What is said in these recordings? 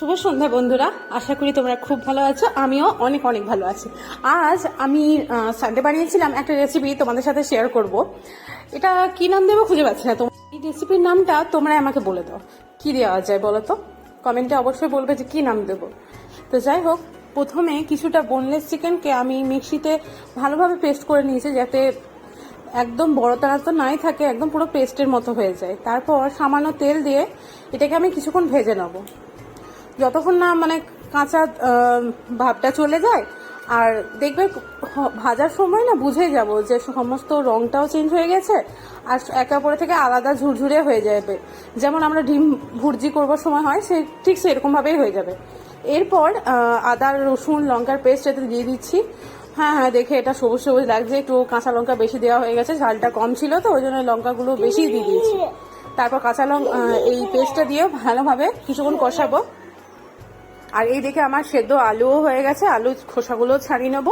শুভ সন্ধ্যা, বন্ধুরা। আশা করি তোমরা খুব ভালো আছো। আমিও অনেক অনেক ভালো আছি। আজ আমি সানডে বানিয়েছিলাম একটা রেসিপি তোমাদের সাথে শেয়ার করব। এটা কি নাম দেবো খুঁজে পাচ্ছি না। তোমার এই রেসিপির নামটা তোমরা আমাকে বলে দাও। কি দেওয়া যায় বলো তো? কমেন্টে অবশ্যই বলবে যে কি নাম দেবো। তো যাই হোক, প্রথমে কিছুটা বোনলেস চিকেনকে আমি মিক্সিতে ভালোভাবে পেস্ট করে নিয়েছি যাতে একদম বড় তারা তো নাই থাকে, একদম পুরো পেস্টের মতো হয়ে যায়। তারপর সামান্য তেল দিয়ে এটাকে আমি কিছুক্ষণ ভেজে নেব। যতক্ষণ না মানে কাঁচা ভাবটা চলে যায়, আর দেখবে ভাজার সময় না বুঝে যাব যে সমস্ত রংটাও চেঞ্জ হয়ে গেছে, আর একে অপরের থেকে আলাদা ঝুরঝুরে হয়ে যাবে। যেমন আমরা ডিম ভুর্জি করবার সময় হয়, সে ঠিক সেরকম ভাবেই হয়ে যাবে। এরপর আদা, রসুন, লঙ্কার পেস্ট এতে দিয়ে দিচ্ছি। হ্যাঁ হ্যাঁ দেখে এটা সবুজ সবুজ লাগছে, একটু কাঁচা লঙ্কা বেশি দেওয়া হয়ে গেছে, ঝালটা কম ছিল তো, ওই জন্য লঙ্কাগুলো বেশি দিয়ে দিয়েছি। তারপর কাঁচা লঙ্কা এই পেস্টটা দিয়ে ভালোভাবে কিছুক্ষণ কষাবো। আর এইদিকে আমার সেদ্ধ আলুও হয়ে গেছে আলু খোসাগুলো ছাড়িয়ে নেব।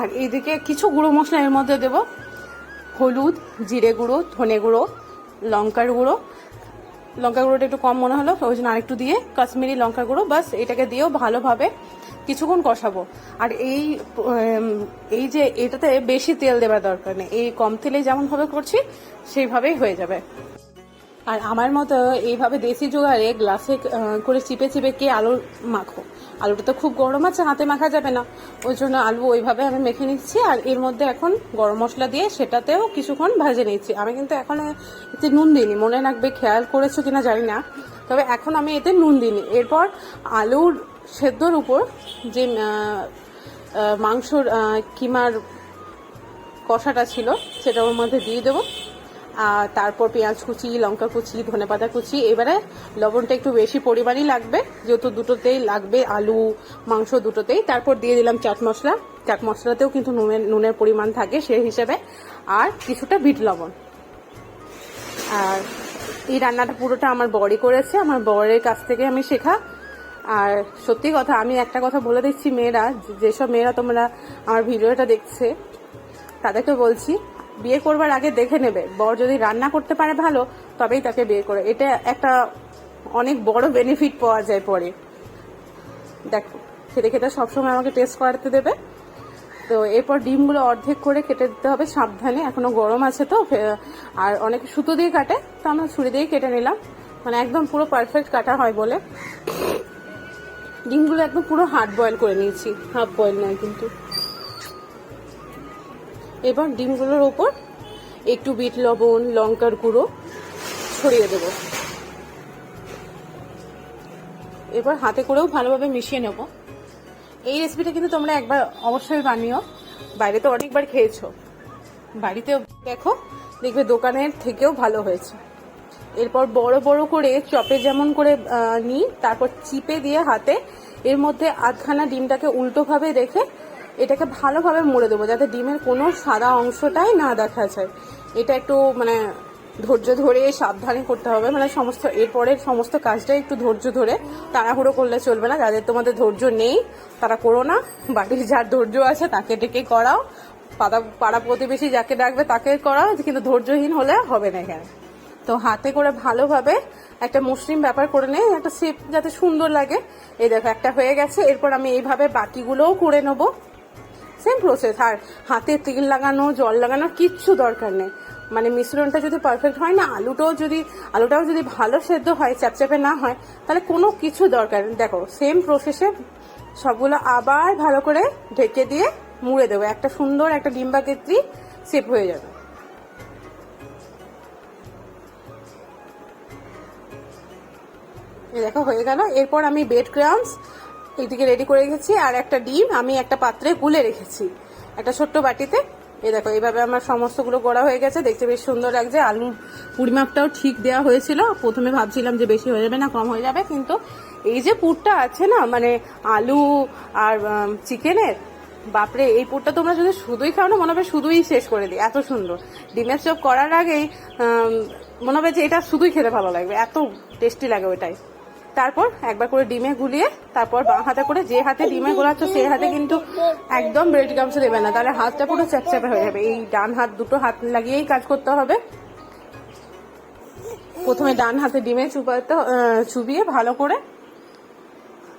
আর এইদিকে কিছু গুঁড়ো মশলা এর মধ্যে দেবো। হলুদ, জিরে গুঁড়ো, ধনে গুঁড়ো, লঙ্কার গুঁড়ো। লঙ্কা গুঁড়োটা একটু কম মনে হলো, ওই জন্য আরেকটু দিয়ে কাশ্মীরি লঙ্কা গুঁড়ো, বাস এটাকে দিয়েও ভালোভাবে কিছুক্ষণ কষাবো। আর এই এই যে এটাতে বেশি তেল দেওয়ার দরকার নেই, এই কম তেলে যেমন ভাবে করছি, সেইভাবেই হয়ে যাবে। আর আমার মতো এইভাবে দেশি জোগাড়ে গ্লাসে করে চিপে চিপে কে আলু মাখো। আলুটা তো খুব গরম আছে, হাতে মাখা যাবে না। ওই জন্য আলু ওইভাবে আমি মেখে নিচ্ছি, আর এর মধ্যে এখন গরম মশলা দিয়ে সেটাতেও কিছুক্ষণ ভাজে নিচ্ছি। আমি কিন্তু এখন এতে নুন দিইনি, মনে রাখবে খেয়াল করেছ কিনা জানি না। তবে এখন আমি এতে নুন দিইনি। এরপর আলুর সেদ্ধর উপর যে মাংসর কিমার কষাটা ছিল সেটা ওর মধ্যে দিয়ে দেবো। তারপর পেঁয়াজ কুচি, লঙ্কা কুচি, ধনেপাতা কুচি, এবারে লবণটা একটু বেশি পরিমাণই লাগবে, যেহেতু দুটোতেই লাগবে আলু, মাংস দুটোতেই। তারপর দিয়ে দিলাম চাট মশলা। চাট মশলাতেও কিন্তু নুনের নুনের পরিমাণ থাকে সেই হিসেবে। আর কিছুটা বিট লবণ। আর এই রান্নাটা পুরোটা আমার বড়ি করেছে, আমার বরের কাছ থেকে আমি শেখা। আর সত্যি কথা, আমি একটা কথা বলে দিচ্ছি মেয়েরা যেসব মেয়েরা তোমরা আমার ভিডিওটা দেখছে, তাদেরকে বলছি বিয়ে করবার আগে দেখে নেবে। বর যদি রান্না করতে পারে ভালো, তবেই তাকে বিয়ে করে। এটা একটা অনেক বড় বেনিফিট পাওয়া যায় পরে। দেখো, খেতে খেতে সবসময় আমাকে টেস্ট করাতে দেবে। তো এরপর ডিমগুলো অর্ধেক করে কেটে দিতে হবে সাবধানে। এখনও গরম আছে তো আর অনেক সুতো দিয়ে কাটে, তো আমরা ছুরি দিয়ে কেটে নিলাম। মানে একদম পুরো পারফেক্ট কাটা হয় বলে। ডিমগুলো একদম পুরো হার্ড বয়েল করে নিয়েছি। হাফ বয়েল নয় কিন্তু। এবার ডিমগুলোর ওপর একটু বিট লবণ, লঙ্কার গুঁড়ো ছড়িয়ে দেব। এবার হাতে করেও ভালোভাবে মিশিয়ে নেব। এই রেসিপিটা কিন্তু তোমরা একবার অবশ্যই বানিও। বাইরে তো অনেকবার খেয়েছো। বাড়িতেও দেখো, দেখবে দোকানের থেকেও ভালো হয়েছে। এরপর বড় বড় করে চপে যেমন করে নিই, তারপর চিপে দিয়ে হাতে এর মধ্যে আধখানা ডিমটাকে উল্টোভাবে রেখে এটাকে ভালোভাবে মুড়ে দেবো, যাতে ডিমের কোনো সাদা অংশটাই না দেখা যায়। এটা একটু মানে ধৈর্য ধরে সাবধানে করতে হবে মানে সমস্ত এরপরের সমস্ত কাজটাই একটু ধৈর্য ধরে তাড়াহুড়ো করলে চলবে না, যাদের তোমাদের ধৈর্য নেই তারা করো না, বাড়ির যার ধৈর্য আছে তাকে ডেকে করাও, পাড়া পাড়া প্রতিবেশী যাকে ডাকবে তাকে করাও, কিন্তু ধৈর্যহীন হলে হবে না এখানে। তো হাতে করে ভালোভাবে একটা মুসলিম ব্যাপার করে নেই একটা শেপ যাতে সুন্দর লাগে। এই দেখো, একটা হয়ে গেছে, এরপর আমি এইভাবে বাকিগুলোও করে নেব। সেম প্রসেস আর হাতে তেল লাগানো, জল লাগানোর কিচ্ছু দরকার নেই। মানে মিশ্রণটা যদি পারফেক্ট হয় না, আলুটাও যদি আলুটাও যদি ভালো সেদ্ধ হয়, চ্যাপচ্যাপে না হয়, তাহলে কোনো কিছু দরকার দেখো সেম প্রসেসে সবগুলো আবার ভালো করে ঢেকে দিয়ে মুড়ে দেবো। একটা সুন্দর একটা ডিম্বা কেত্রি সেপ হয়ে যাবে। দেখো, হয়ে গেল। এরপর আমি বেড ক্রামস এইদিকে রেডি করে রেখেছি, আর একটা ডিম আমি একটা পাত্রে গুলে রেখেছি। একটা ছোট্ট বাটিতে। এই দেখো, এইভাবে আমার সমস্তগুলো গড়া হয়ে গেছে। দেখতে বেশ সুন্দর লাগছে। আলুর পরিমাপটাও ঠিক দেওয়া হয়েছিল। প্রথমে ভাবছিলাম যে বেশি হয়ে যাবে না, কম হয়ে যাবে। কিন্তু এই যে পুরটা আছে না মানে আলু আর চিকেনের, বাপরে, এই পুরটা তোমরা যদি শুধুই খাও না, মনে হবে শুধুই শেষ করে দিই। এত সুন্দর। ডিমের চপ করার আগেই মনে হবে যে এটা শুধুই খেতে ভালো লাগবে। এত টেস্টি লাগে ওইটাই। তারপর একবার করে ডিমে গুলিয়ে তারপর বাঁ হাতে করে যে হাতে ডিমে গোলাচ্ছ সেই হাতে কিন্তু একদম ব্রেড গামসে দেবে না। তাহলে হাতটা পুরো চ্যাপচ্যাপে হয়ে যাবে। এই ডান হাত, দুটো হাত লাগিয়েই কাজ করতে হবে। প্রথমে ডান হাতে ডিমে চুপাতে চুবিয়ে ভালো করে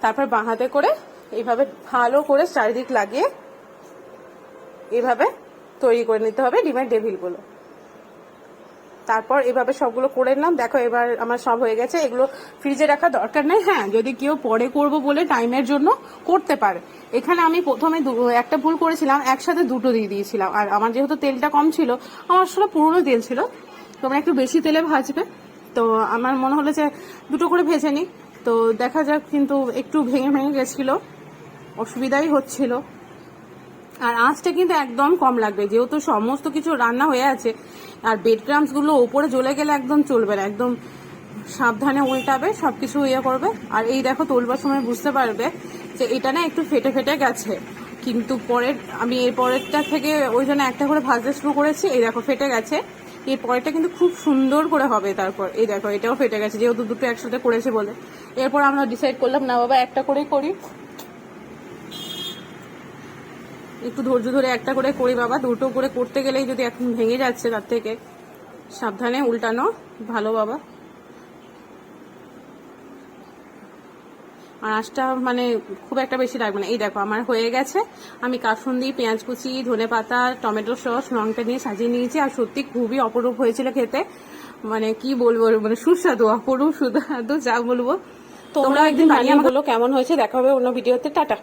তারপর বাঁ হাতে করে এইভাবে ভালো করে চারিদিক লাগিয়ে এভাবে তৈরি করে নিতে হবে ডিমের ডেভিলগুলো। তারপর এভাবে সবগুলো করে নিলাম। দেখো এবার আমার সব হয়ে গেছে। এগুলো ফ্রিজে রাখা দরকার নেই। হ্যাঁ যদি কেউ পরে করব বলে টাইমের জন্য করতে পারে। এখানে আমি প্রথমে একটা ভুল করেছিলাম, একসাথে দুটো দিয়ে দিয়েছিলাম। আর আমার যেহেতু তেলটা কম ছিল, আমার আসলে পুরনো তেল ছিল। তোমরা একটু বেশি তেলে ভাজবে। তো আমার মনে হলো যে দুটো করে ভেজে নিই। তো দেখা যাক, কিন্তু একটু ভেঙে ভেঙে গেছিল। অসুবিধাই হচ্ছিল। আর আঁচটা কিন্তু একদম কম লাগবে, যেহেতু সমস্ত কিছু রান্না হয়ে আছে, আর বেড ক্রামসগুলো ওপরে জ্বলে গেলে একদম চলবে না, একদম সাবধানে উল্টাবে, সবকিছু ইয়ে করবে। আর এই দেখো তোলবার সময় বুঝতে পারবে যে এটা না একটু ফেটে ফেটে গেছে, কিন্তু পরের, আমি এর পরেরটা থেকে ওই জন্য একটা করে ভাজতে শুরু করেছি, এই দেখো ফেটে গেছে। এর পরেরটা কিন্তু খুব সুন্দর করে হবে তারপর, এই দেখো এটাও ফেটে গেছে, যেহেতু দুটো একসাথে করেছে বলে। এরপর আমরা ডিসাইড করলাম, না বাবা একটা করেই করি। একটু ধৈর্য ধরে একটা করে করি বাবা দুটো করে করতে গেলেই যদি এখন ভেঙে যাচ্ছে তার থেকে। সাবধানে উল্টানো ভালো বাবা। আর আঁচটা মানে খুব একটা বেশি লাগবে না। এই দেখো আমার হয়ে গেছে। আমি কাসুন্দি পেঁয়াজ কুচি ধনে পাতা টমেটো সস লঙ্কা নিয়ে সাজিয়ে নিয়েছি। আর সত্যি খুবই অপরূপ হয়েছিল খেতে। মানে কি বলব মানে সুস্বাদু অপরূপ সুস্বাদু যা বলব। তোমরা একদিন বানিয়ে বলো কেমন হয়েছে দেখা হবে অন্য ভিডিওতে। টাটা।